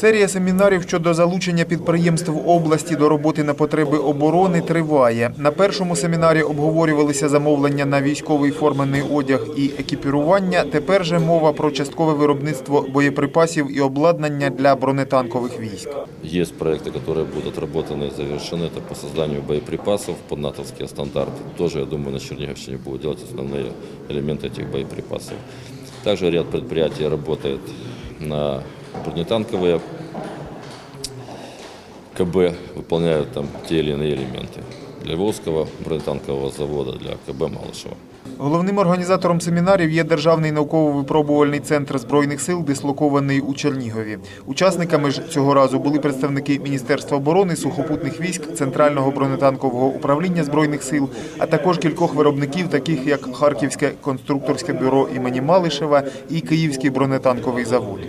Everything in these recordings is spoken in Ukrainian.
Серія семінарів щодо залучення підприємств області до роботи на потреби оборони триває. На першому семінарі обговорювалися замовлення на військовий формений одяг і екіпірування. Тепер же мова про часткове виробництво боєприпасів і обладнання для бронетанкових військ. Есть проекты, которые будут отработаны и завершены. Это по созданию боеприпасов под натовские стандарты. Тоже, я думаю, на Черниговщине будут делать основные элементы этих боеприпасов. Также ряд предприятий работает на бронетанковые КБ, выполняют там те или иные элементы. Для Волжского бронетанкового завода, для КБ Малышева. Головним організатором семінарів є Державний науково-випробувальний центр збройних сил, дислокований у Чернігові. Учасниками ж цього разу були представники Міністерства оборони, сухопутних військ, Центрального бронетанкового управління збройних сил, а також кількох виробників, таких як Харківське конструкторське бюро імені Малишева і Київський бронетанковий завод.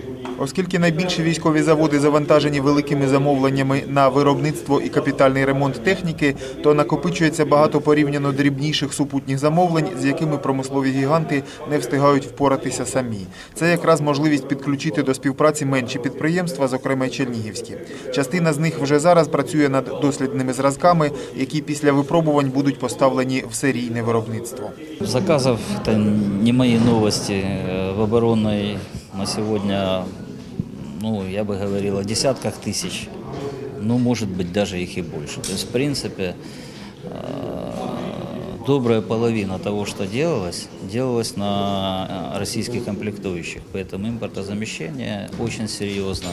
Оскільки найбільші військові заводи завантажені великими замовленнями на виробництво і капітальний ремонт техніки, то накопичується багато порівняно дрібніших супутніх замовлень, з якими промислові гіганти не встигають впоратися самі. Це якраз можливість підключити до співпраці менші підприємства, зокрема й чернігівські. Частина з них вже зараз працює над дослідними зразками, які після випробувань будуть поставлені в серійне виробництво. Заказов это не мои новости. Э, В оборонной на сегодня, ну, я бы говорил, о десятках тысяч. Ну, может быть, даже их и больше. То есть, в принципе, э, добрая половина того, что делалось, делалось на э, российских комплектующих. Поэтому импортозамещение очень серьезно.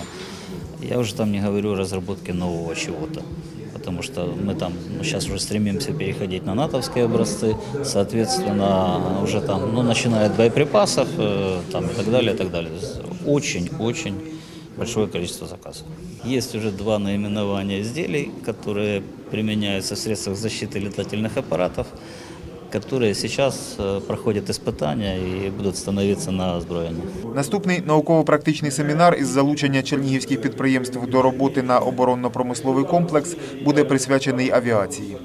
Я уже там не говорю о разработке нового чего-то. Потому что мы там ну, сейчас уже стремимся переходить на натовские образцы, соответственно, уже там, ну, начиная от боеприпасов, э, там и так далее, и так далее. Очень-очень большое количество заказов. Есть уже два наименования изделий, которые применяются в средствах защиты летательных аппаратов, которые сейчас э, проходят испытания и будут становиться на озброение. Наступний науково-практичний семінар із залучення чернігівських підприємств до роботи на оборонно-промисловий комплекс буде присвячений авіації.